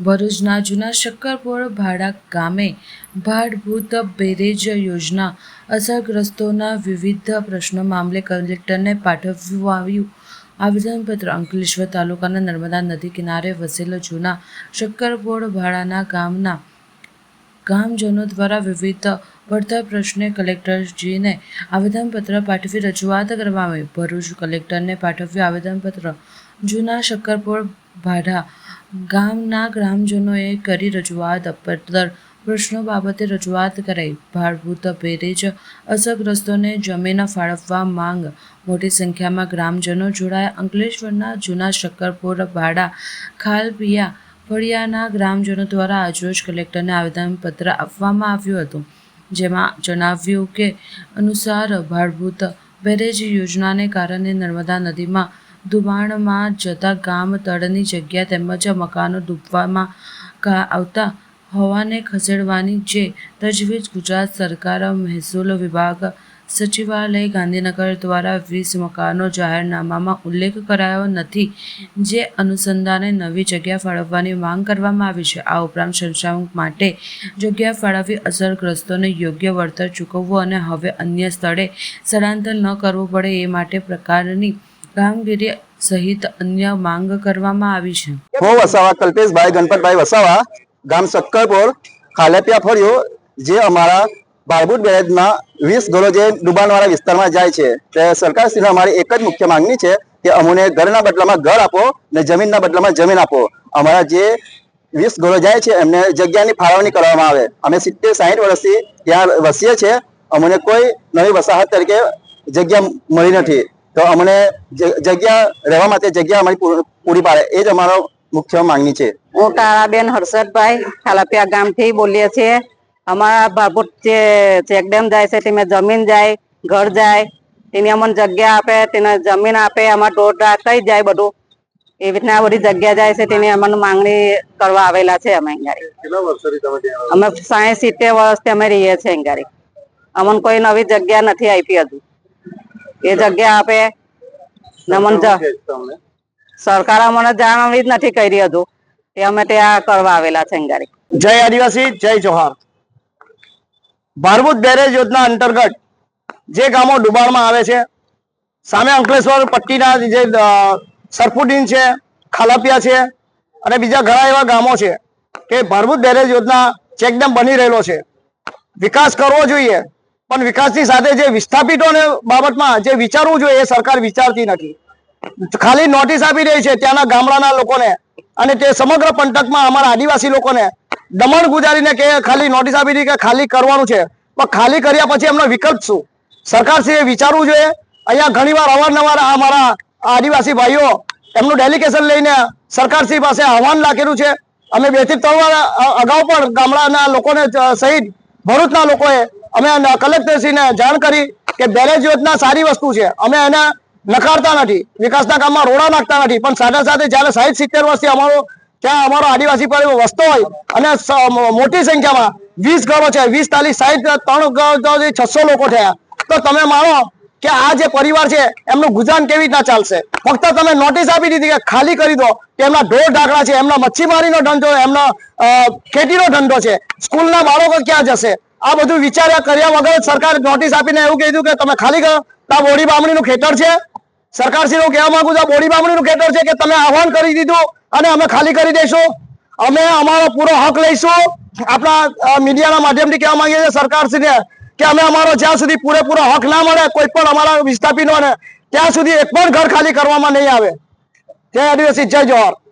ભરૂચના જૂના શક્કરપોળ ભાડા ગામે ભાડભૂત બેરેજ યોજના અસરગ્રસ્તોના વિવિધ પ્રશ્નો મામલે કલેક્ટરને પાઠવ્યું. આવેદનપત્ર અંકલેશ્વર તાલુકાના નર્મદા નદી કિનારે વસેલો જૂના શક્કરપોળ ભાડાના ગામના ગામજનો દ્વારા વિવિધ પડતર પ્રશ્ને કલેક્ટરજીને આવેદનપત્ર પાઠવી રજૂઆત કરવામાં આવી. ભરૂચ કલેક્ટરને પાઠવ્યું આવેદનપત્ર. જૂના શક્કરપોળ ભાડા ગામના ગ્રામજનોએ કરી રજૂઆત. પડતર પ્રશ્નો બાબતે રજૂઆત કરાઈ. ભાડભૂત બેરેજ અસરગ્રસ્તોને જમીન ફાળવવા માંગ. મોટી સંખ્યામાં ગ્રામજનો જોડાયા. અંકલેશ્વરના જૂના શક્કરપોળ ભાડા ખાલપિયા ફળિયાના ગ્રામજનો દ્વારા આજરોજ કલેક્ટરને આવેદનપત્ર આપવામાં આવ્યું હતું. જેમાં જણાવ્યું કે અનુસાર ભારભૂત બેરેજ યોજનાને કારણે નર્મદા નદીમાં ધુમાણમાં જતા ગામ તળની જગ્યા તેમજ મકાનો ડૂબવામાં આવતા હોવાને ખસેડવાની જે તજવીજ ગુજરાત સરકાર, મહેસૂલ વિભાગ સચિવાલય, ગાંધીનગર દ્વારા વીસ મકાનો જાહેરનામામાં ઉલ્લેખ કરાયો નથી, જે અનુસંધાને નવી જગ્યા ફાળવવાની માંગ કરવામાં આવી છે. આ ઉપરાંત સંચાલન માટે જગ્યા ફાળવવી અસરગ્રસ્તોને યોગ્ય વળતર ચૂકવવું અને હવે અન્ય સ્થળે સ્થળાંતર ન કરવું પડે એ માટે પ્રકારની કામગીરી સહિત અન્ય માંગ કરવામાં આવી છે. હું વસાવા, કલ્પેશભાઈ, ગણપતભાઈ વસાવા, ગામ શક્કરપોર ખાલેપિયા ફર્યો જે અમારા બાળબુટ બેરેજના વીસ ઘરો જે ડુબાણવાળા વિસ્તારમાં જાય છે, તે સરકારશ્રીને અમારી એક જ મુખ્ય માંગણી છે કે અમને ઘરના બદલામાં ઘર આપો ને જમીનના બદલામાં જમીન આપો. અમારા જે વીસ ઘરો જાય છે, એમને જગ્યાની ફાળવણી કરવામાં આવે. અમે સિત્તેર સાહીઠ વર્ષથી ત્યાં વસીએ છીએ. અમને કોઈ નવી વસાહત તરીકે જગ્યા મળી નથી. તો અમને જ- જગ્યા રહેવા માટે જગ્યા અમારી પૂરી પાડે. એ જ અમારો મુખ્ય માંગણી છે. હું તારાબેન હર્ષદભાઈ ખાલાપિયા ગામથી બોલીએ છીએ. અમારા ભાભૂત જે ચેકડેમ જાય છે તેમાં જમીન જાય ઘર જાય તેની અમને જગ્યા આપે તેને જમીન આપે અમારા ટોટા થઈ જાય બધું. એવી રીતના બધી જગ્યા જાય છે તેની અમને માંગણી કરવા આવેલા છે અમે અંગારી કેટલા વર્ષોથી તમે ત્યાં અમે સાહીઠ સિત્તેર વર્ષથી અમે રહીએ છીએ અંગારી અમને કોઈ નવી જગ્યા નથી આપી હજુ. એ જગ્યા આપે. નમન સરકાર અમને જાણવી જ નથી કરી હજુ. તે અમે ત્યાં કરવા આવેલા છે અંગારી. જય આદિવાસી જય જોહાર ભારભૂત બેરેજ યોજના અંતર્ગત જે ગામો ડુબાણમાં આવે છે સામે અંકલેશ્વર પટ્ટીના જે સરફુડીન છે ખાલાપિયા છે અને બીજા ઘણા એવા ગામો છે કે ભારભૂત બેરેજ યોજના ચેકડેમ બની રહેલો છે. વિકાસ કરવો જોઈએ. પણ વિકાસની સાથે જે વિસ્થાપિતોને બાબતમાં જે વિચારવું જોઈએ એ સરકાર વિચારતી નથી. ખાલી નોટિસ આપી રહી છે ત્યાંના ગામડાના લોકોને અને તે સમગ્ર પંથકમાં અમારા આદિવાસી લોકોને દમણ ગુજારીને કે ખાલી નોટિસ આપી દીધી કે ખાલી કરવાનું છે. પણ ખાલી કર્યા પછી એમનો વિકલ્પ શું? સરકારશ્રીએ વિચારવું જોઈએ. અહીંયા ઘણીવાર અવારનવાર આ અમારા આદિવાસી ભાઈઓ એમનું ડેલિગેશન લઈને સરકારશ્રી પાસે આહવાન રાખેલું છે. અમે બેથી ત્રણ વાર અગાઉ પણ ગામડાના લોકોને સહિત ભરૂચના લોકોએ અમે કલેક્ટરશ્રીને જાણ કરી કે બેરેજ યોજના સારી વસ્તુ છે. અમે એને નકારતા નથી, વિકાસના કામમાં રોડા નાખતા નથી. પણ સાથે સાથે જ્યારે સાહીઠ સિત્તેર વર્ષથી અમારો ત્યાં અમારો આદિવાસી પરિવાર વસતો હોય અને મોટી સંખ્યામાં વીસ ઘરો છે, વીસ તાલીસ સાહીઠ, ત્રણ છસો લોકો થયા. તો તમે માનો કે આ જે પરિવાર છે, એમનું ગુજરાન કેવી રીતના ચાલશે? ફક્ત તમે નોટિસ આપી દીધી કે ખાલી કરી દો કે એમના ઢોર ઢાકડા છે, એમના મચ્છીમારીનો ધંધો, એમનો ખેતીનો ધંધો છે. સ્કૂલના બાળકો ક્યાં જશે? આ બધું વિચાર્યા કર્યા વગર સરકાર નોટિસ આપીને એવું કીધું કે તમે ખાલી કરો. આ બોડી બામણીનું ખેતર છે. સરકારશ્રી હું કહેવા માંગુ છું બોડી બામણીનું ખેતર છે કે તમે આહવાન કરી દીધું અને અમે ખાલી કરી દઈશું અમે અમારો પૂરો હક લઈશું. આપણા મીડિયાના માધ્યમથી કહેવા માંગીએ છીએ સરકારશ્રીને કે અમે અમારો જ્યાં સુધી પૂરેપૂરો હક ના મળે, કોઈ પણ અમારા વિસ્થાપિતોને ત્યાં સુધી એક પણ ઘર ખાલી કરવામાં નહીં આવે. જય આદિવાસી, જય જોહર